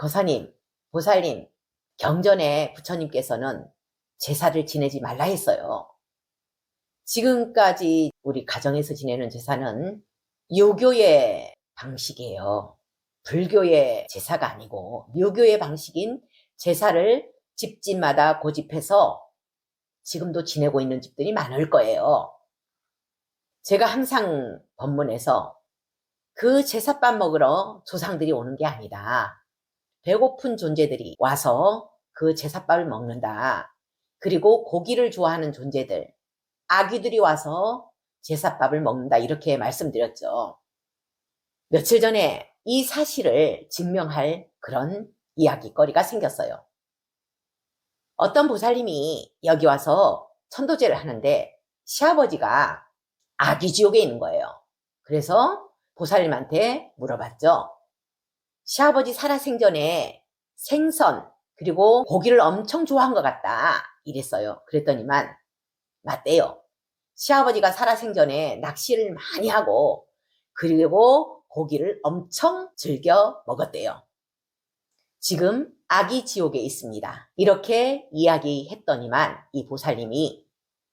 거사님, 보살님, 경전에 부처님께서는 제사를 지내지 말라 했어요. 지금까지 우리 가정에서 지내는 제사는 유교의 방식이에요. 불교의 제사가 아니고 유교의 방식인 제사를 집집마다 고집해서 지금도 지내고 있는 집들이 많을 거예요. 제가 항상 법문에서 그 제사밥 먹으러 조상들이 오는 게 아니다. 배고픈 존재들이 와서 그 제사밥을 먹는다. 그리고 고기를 좋아하는 존재들, 아기들이 와서 제사밥을 먹는다. 이렇게 말씀드렸죠. 며칠 전에 이 사실을 증명할 그런 이야기거리가 생겼어요. 어떤 보살님이 여기 와서 천도제를 하는데 시아버지가 아기 지옥에 있는 거예요. 그래서 보살님한테 물어봤죠. 시아버지 살아생전에 생선 그리고 고기를 엄청 좋아한 것 같다 이랬어요. 그랬더니만 맞대요. 시아버지가 살아생전에 낚시를 많이 하고 그리고 고기를 엄청 즐겨 먹었대요. 지금 아기 지옥에 있습니다. 이렇게 이야기했더니만 이 보살님이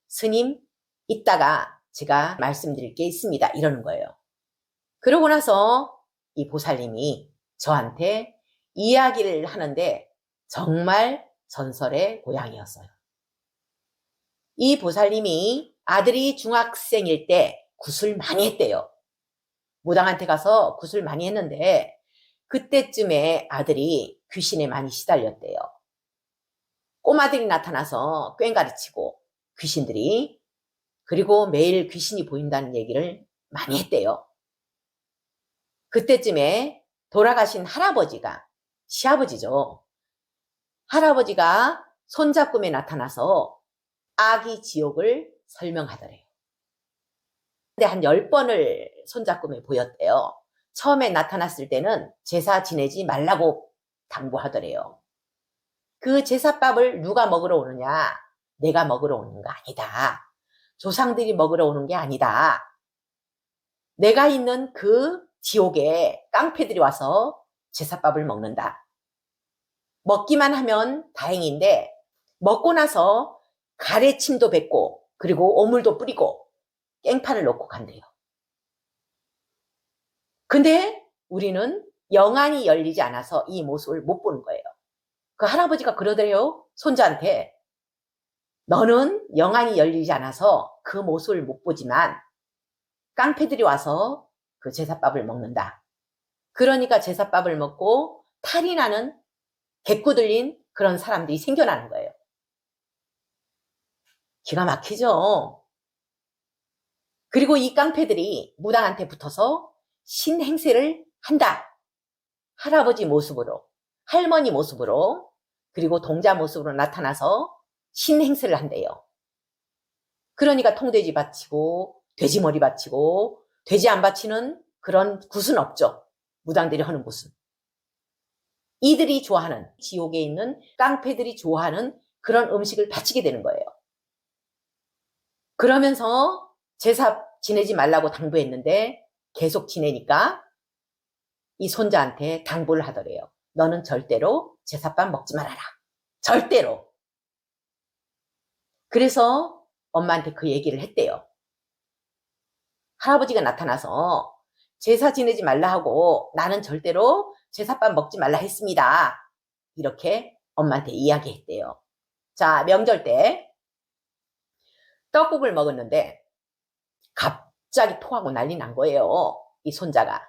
스님 이따가 제가 말씀드릴 게 있습니다. 이러는 거예요. 그러고 나서 이 보살님이 저한테 이야기를 하는데 정말 전설의 고향이었어요. 이 보살님이 아들이 중학생일 때 굿을 많이 했대요. 무당한테 가서 굿을 많이 했는데 그때쯤에 아들이 귀신에 많이 시달렸대요. 꼬마들이 나타나서 꽹가리치고 귀신들이 그리고 매일 귀신이 보인다는 얘기를 많이 했대요. 그때쯤에 돌아가신 할아버지가 시아버지죠. 할아버지가 손자 꿈에 나타나서 아기 지옥을 설명하더래요. 근데 한 10번을 손자 꿈에 보였대요. 처음에 나타났을 때는 제사 지내지 말라고 당부하더래요. 그 제사밥을 누가 먹으러 오느냐? 내가 먹으러 오는 거 아니다. 조상들이 먹으러 오는 게 아니다. 내가 있는 그 지옥에 깡패들이 와서 제사밥을 먹는다. 먹기만 하면 다행인데 먹고 나서 가래침도 뱉고 그리고 오물도 뿌리고 깽판을 놓고 간대요. 근데 우리는 영안이 열리지 않아서 이 모습을 못 보는 거예요. 그 할아버지가 그러더래요. 손자한테. 너는 영안이 열리지 않아서 그 모습을 못 보지만 깡패들이 와서 그 제사밥을 먹는다. 그러니까 제사밥을 먹고 탈이 나는 개꾸 들린 그런 사람들이 생겨나는 거예요. 기가 막히죠? 그리고 이 깡패들이 무당한테 붙어서 신행세를 한다. 할아버지 모습으로, 할머니 모습으로, 그리고 동자 모습으로 나타나서 신행세를 한대요. 그러니까 통돼지 바치고, 돼지머리 바치고, 돼지 안 바치는 그런 굿은 없죠. 무당들이 하는 굿은. 이들이 좋아하는, 지옥에 있는 깡패들이 좋아하는 그런 음식을 바치게 되는 거예요. 그러면서 제사 지내지 말라고 당부했는데 계속 지내니까 이 손자한테 당부를 하더래요. 너는 절대로 제사밥 먹지 말아라. 절대로. 그래서 엄마한테 그 얘기를 했대요. 할아버지가 나타나서 제사 지내지 말라 하고 나는 절대로 제사밥 먹지 말라 했습니다. 이렇게 엄마한테 이야기했대요. 자, 명절 때 떡국을 먹었는데 갑자기 토하고 난리 난 거예요. 이 손자가.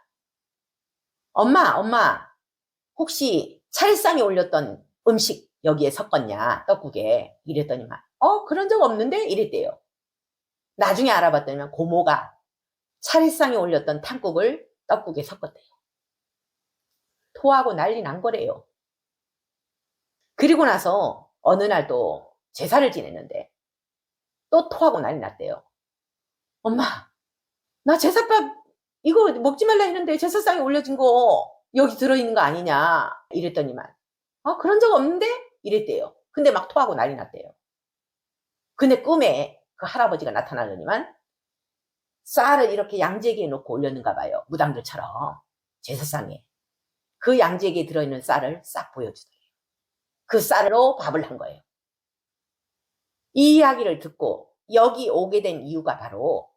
엄마, 엄마, 혹시 차례상에 올렸던 음식 여기에 섞었냐, 떡국에. 이랬더니만, 어, 그런 적 없는데? 이랬대요. 나중에 알아봤더니 고모가 차례상에 올렸던 탕국을 떡국에 섞었대요. 토하고 난리 난 거래요. 그리고 나서 어느 날 또 제사를 지냈는데 또 토하고 난리 났대요. 엄마, 나 제사밥 이거 먹지 말라 했는데 제사상에 올려진 거 여기 들어있는 거 아니냐 이랬더니만 아 그런 적 없는데 이랬대요. 근데 막 토하고 난리 났대요. 근데 꿈에 그 할아버지가 나타나더니만 쌀을 이렇게 양재기에 놓고 올렸는가 봐요. 무당들처럼 제사상에. 그 양지에게 들어있는 쌀을 싹 보여주더래요. 그 쌀로 밥을 한 거예요. 이 이야기를 듣고 여기 오게 된 이유가 바로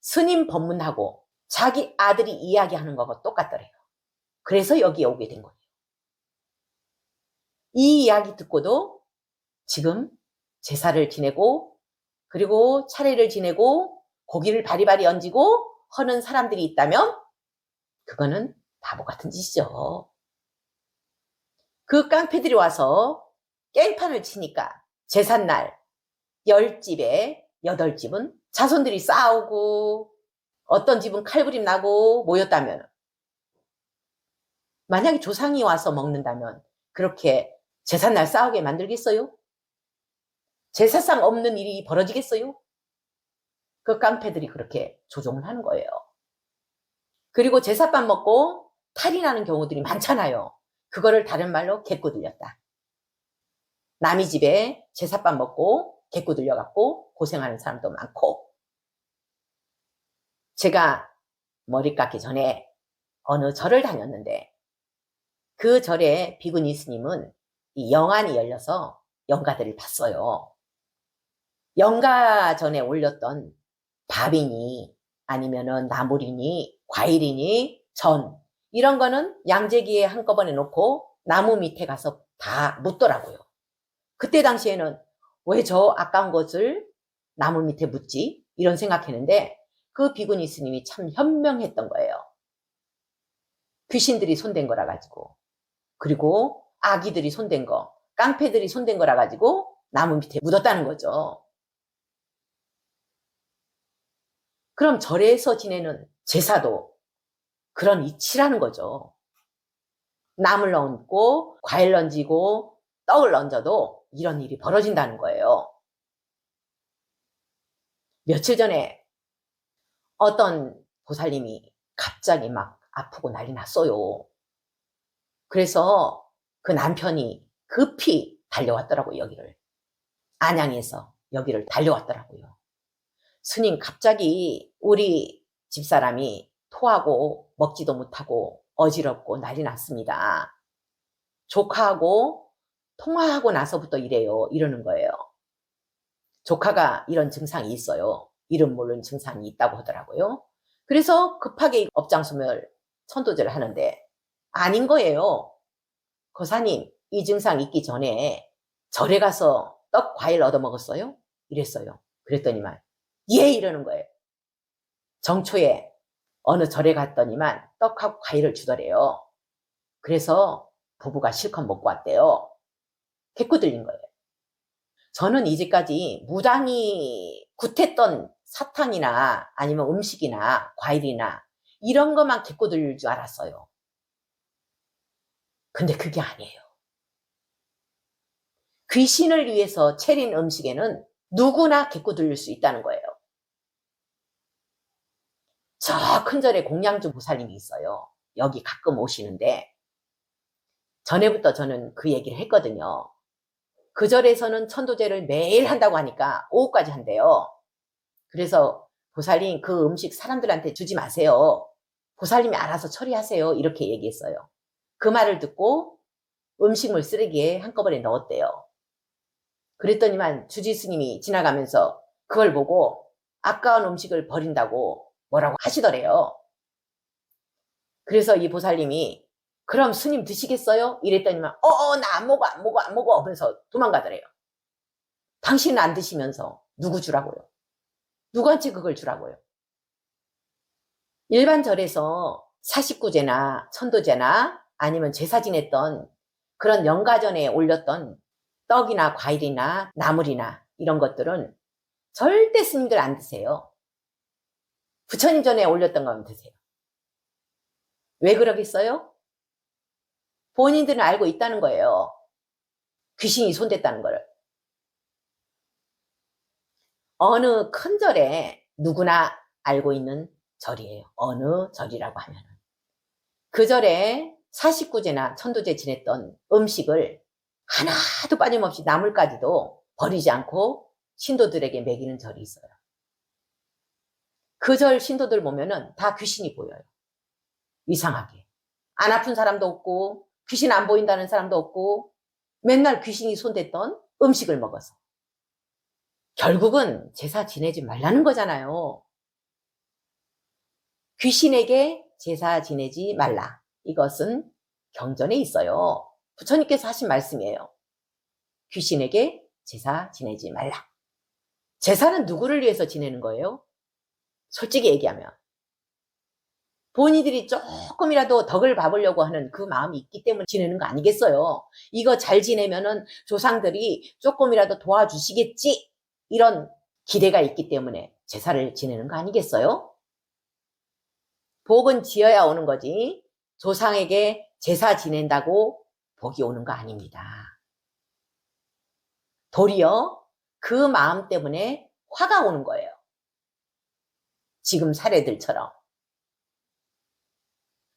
스님 법문하고 자기 아들이 이야기하는 거하고 똑같더래요. 그래서 여기에 오게 된 거예요. 이 이야기 듣고도 지금 제사를 지내고 그리고 차례를 지내고 고기를 바리바리 얹고 하는 사람들이 있다면 그거는 바보 같은 짓이죠. 그 깡패들이 와서 깽판을 치니까 제삿날 열 집에 여덟 집은 자손들이 싸우고 어떤 집은 칼부림 나고 모였다면 만약에 조상이 와서 먹는다면 그렇게 제삿날 싸우게 만들겠어요? 제사상 없는 일이 벌어지겠어요? 그 깡패들이 그렇게 조종을 하는 거예요. 그리고 제사밥 먹고 탈이 나는 경우들이 많잖아요. 그거를 다른 말로 개꼬 들렸다. 남의 집에 제사밥 먹고 개꼬 들려갖고 고생하는 사람도 많고 제가 머리 깎기 전에 어느 절을 다녔는데 그 절에 비구니 스님은 이 영안이 열려서 영가들을 봤어요. 영가 전에 올렸던 밥이니 아니면은 나물이니 과일이니 전 이런 거는 양재기에 한꺼번에 놓고 나무 밑에 가서 다 묻더라고요. 그때 당시에는 왜 저 아까운 것을 나무 밑에 묻지? 이런 생각했는데 그 비구니 스님이 참 현명했던 거예요. 귀신들이 손댄 거라 가지고 그리고 아기들이 손댄 거, 깡패들이 손댄 거라 가지고 나무 밑에 묻었다는 거죠. 그럼 절에서 지내는 제사도 그런 이치라는 거죠. 나물 얹고 과일 얹고 떡을 얹어도 이런 일이 벌어진다는 거예요. 며칠 전에 어떤 보살님이 갑자기 막 아프고 난리 났어요. 그래서 그 남편이 급히 달려왔더라고요, 여기를. 안양에서 여기를 달려왔더라고요. 스님, 갑자기 우리 집사람이 토하고 먹지도 못하고 어지럽고 난리 났습니다. 조카하고 통화하고 나서부터 이래요. 이러는 거예요. 조카가 이런 증상이 있어요. 이름 모르는 증상이 있다고 하더라고요. 그래서 급하게 업장소멸 천도제를 하는데 아닌 거예요. 거사님, 이 증상 있기 전에 절에 가서 떡, 과일 얻어 먹었어요? 이랬어요. 그랬더니만, 예! 이러는 거예요. 정초에 어느 절에 갔더니만 떡하고 과일을 주더래요. 그래서 부부가 실컷 먹고 왔대요. 개꾸 들린 거예요. 저는 이제까지 무당이 굿했던 사탕이나 아니면 음식이나 과일이나 이런 것만 개꾸 들릴 줄 알았어요. 근데 그게 아니에요. 귀신을 위해서 차린 음식에는 누구나 개꾸 들릴 수 있다는 거예요. 저 큰 절에 공양주 보살님이 있어요. 여기 가끔 오시는데 전에부터 저는 그 얘기를 했거든요. 그 절에서는 천도제를 매일 한다고 하니까 오후까지 한대요. 그래서 보살님 그 음식 사람들한테 주지 마세요. 보살님이 알아서 처리하세요. 이렇게 얘기했어요. 그 말을 듣고 음식물 쓰레기에 한꺼번에 넣었대요. 그랬더니만 주지 스님이 지나가면서 그걸 보고 아까운 음식을 버린다고 뭐라고 하시더래요. 그래서 이 보살님이 그럼 스님 드시겠어요? 이랬더니만 어어 나 안 먹어 안 먹어 안 먹어 하면서 도망가더래요. 당신은 안 드시면서 누구 주라고요? 누구한테 그걸 주라고요? 일반 절에서 사십구제나 천도제나 아니면 제사 지냈던 그런 영가전에 올렸던 떡이나 과일이나 나물이나 이런 것들은 절대 스님들 안 드세요. 부처님 전에 올렸던 거면 드세요. 왜 그러겠어요? 본인들은 알고 있다는 거예요. 귀신이 손댔다는 걸. 어느 큰 절에 누구나 알고 있는 절이에요. 어느 절이라고 하면. 그 절에 49제나 천도제 지냈던 음식을 하나도 빠짐없이 나물까지도 버리지 않고 신도들에게 먹이는 절이 있어요. 그 절 신도들 보면은 다 귀신이 보여요. 이상하게. 안 아픈 사람도 없고 귀신 안 보인다는 사람도 없고 맨날 귀신이 손댔던 음식을 먹어서 결국은 제사 지내지 말라는 거잖아요. 귀신에게 제사 지내지 말라. 이것은 경전에 있어요. 부처님께서 하신 말씀이에요. 귀신에게 제사 지내지 말라. 제사는 누구를 위해서 지내는 거예요? 솔직히 얘기하면. 본인들이 조금이라도 덕을 봐보려고 하는 그 마음이 있기 때문에 지내는 거 아니겠어요? 이거 잘 지내면은 조상들이 조금이라도 도와주시겠지? 이런 기대가 있기 때문에 제사를 지내는 거 아니겠어요? 복은 지어야 오는 거지. 조상에게 제사 지낸다고 복이 오는 거 아닙니다. 도리어 그 마음 때문에 화가 오는 거예요. 지금 사례들처럼.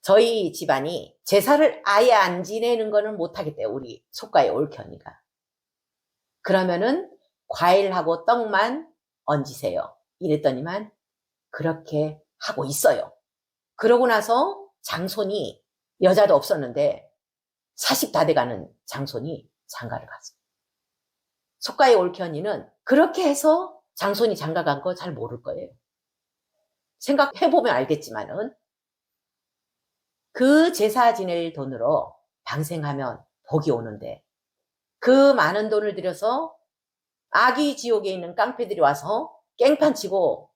저희 집안이 제사를 아예 안 지내는 거는 못하겠대요. 우리 속가의 올현이가. 그러면은 과일하고 떡만 얹으세요. 이랬더니만 그렇게 하고 있어요. 그러고 나서 장손이 여자도 없었는데 40 다 돼가는 장손이 장가를 갔어요. 속가의 올현이는 그렇게 해서 장손이 장가 간 거 잘 모를 거예요. 생각해보면 알겠지만은 그 제사 지낼 돈으로 방생하면 복이 오는데 그 많은 돈을 들여서 아기 지옥에 있는 깡패들이 와서 깽판 치고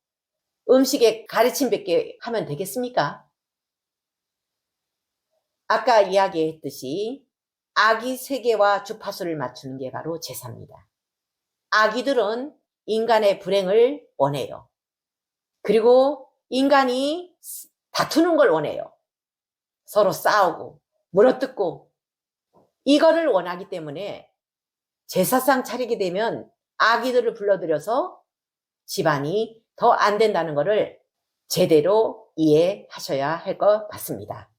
음식에 가르침 뱉게 하면 되겠습니까? 아까 이야기했듯이 아기 세계와 주파수를 맞추는 게 바로 제사입니다. 아기들은 인간의 불행을 원해요. 그리고 인간이 다투는 걸 원해요. 서로 싸우고 물어뜯고 이거를 원하기 때문에 제사상 차리게 되면 아기들을 불러들여서 집안이 더 안 된다는 것을 제대로 이해하셔야 할 것 같습니다.